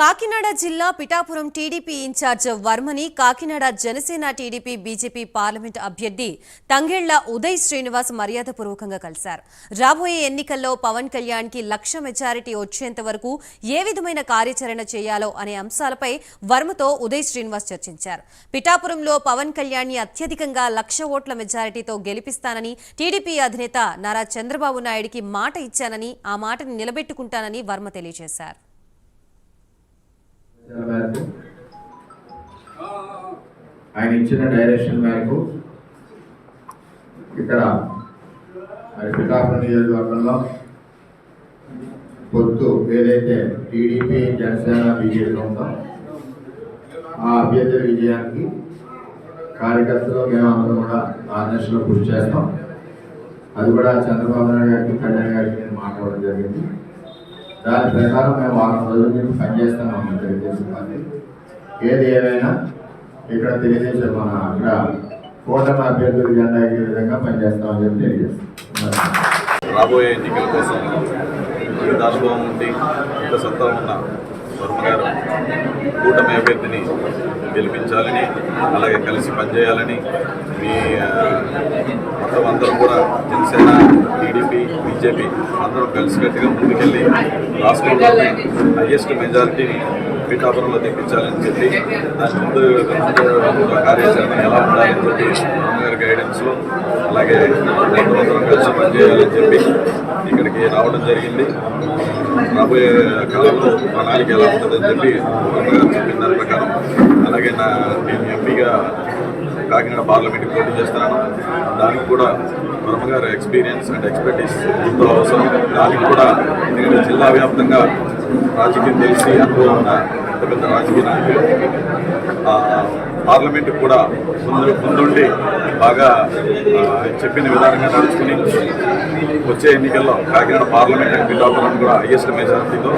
కాకినాడ జిల్లా Pithapuram TDP incharge వర్మని Kakinada Janasena TDP BJP parliament అభ్యర్థి తంగేళ్ళ ఉదయ్ శ్రీనివాస్ మర్యాదపూర్వకంగా కలిశారు. రాబోయే ఎన్నికల్లో పవన్ కళ్యాణ్కి లక్ష మెజారిటీ వచ్చేంత వరకు ఏ విధమైన కార్యాచరణ చేయాలో అనే అంశాలపై వర్మతో ఉదయ్ శ్రీనివాస్ చర్చించారు. పిఠాపురంలో పవన్ కళ్యాణ్ని అత్యధికంగా లక్ష ఓట్ల మెజారిటీతో గెలిపిస్తానని టీడీపీ అధినేత నారా చంద్రబాబు నాయుడికి మాట ఇచ్చానని ఆ మాటని నిలబెట్టుకుంటానని వర్మ తెలియజేశారు. సూచనల ఆయన ఇచ్చిన డైరెక్షన్ మేరకు ఇక్కడ మరి నియోజకవర్గంలో పొత్తు ఏదైతే టీడీపీ జనసేన బీజేపీ ఉందో ఆ అభ్యర్థి విజయానికి కార్యకర్తలు మేమందరం కూడా ఆర్గనైజేషన్లో కృషి చేస్తాం. అది కూడా చంద్రబాబు నాయుడు గారికి కళ్యాణ్ గారికి నేను మాట్లాడడం జరిగింది. దాని ప్రకారం మేము వారం రోజుల నుంచి పనిచేస్తున్నాం తెలుగుదేశం పార్టీ ఏది ఏమైనా ఇక్కడ తెలియజేసే మన ఇక్కడ కూటమి అభ్యర్థుల జెండా ఎక్కే విధంగా పనిచేస్తామని చెప్పి తెలియజేస్తాం. రాబోయే ఎన్నికల కోసం ఇంత అనుభవం ఉండి ఇంత సత్తా ఉన్న వర్మ గారు కూటమి అభ్యర్థిని గెలిపించాలని అలాగే కలిసి పనిచేయాలని మీ మొత్తం అందరం కూడా జనసేన టీడీపీ బీజేపీ అందరం కలిసికట్టుగా ముందుకెళ్ళి రాష్ట్రంలో హయ్యెస్ట్ మెజారిటీని పీఠాపురంలో తెప్పించాలని చెప్పి దాని ముందు కార్యాచరణ ఎలా ఉండాలని చెప్పి గారి గైడెన్స్లో అలాగే అందరం కలిసి పనిచేయాలని చెప్పి రావడం జరిగింది. రాబోయే కాలంలో ప్రణాళిక ఎలా ఉంటుందని చెప్పి చెప్పిన దాని ప్రకారం అలాగే నా నేను ఎంపీగా కాకినాడ పార్లమెంట్కి పోటీ చేస్తున్నాను. దానికి కూడా వర్మ ఎక్స్పీరియన్స్ అండ్ ఎక్స్పర్టీస్ ఎంతో అవసరం. దానికి కూడా నేను జిల్లా వ్యాప్తంగా రాజకీయం తెలిసి అనుభవం ఉన్న పెద్ద పెద్ద రాజకీయ నాయకులు. పార్లమెంట్ కూడా ముందు ముందుండి బాగా చెప్పిన విధానంగా నడుచుకుని వచ్చే ఎన్నికల్లో కాకినాడ పార్లమెంట్ ఎంపీ కూడా ఐఎస్ఎం మెజార్టీతో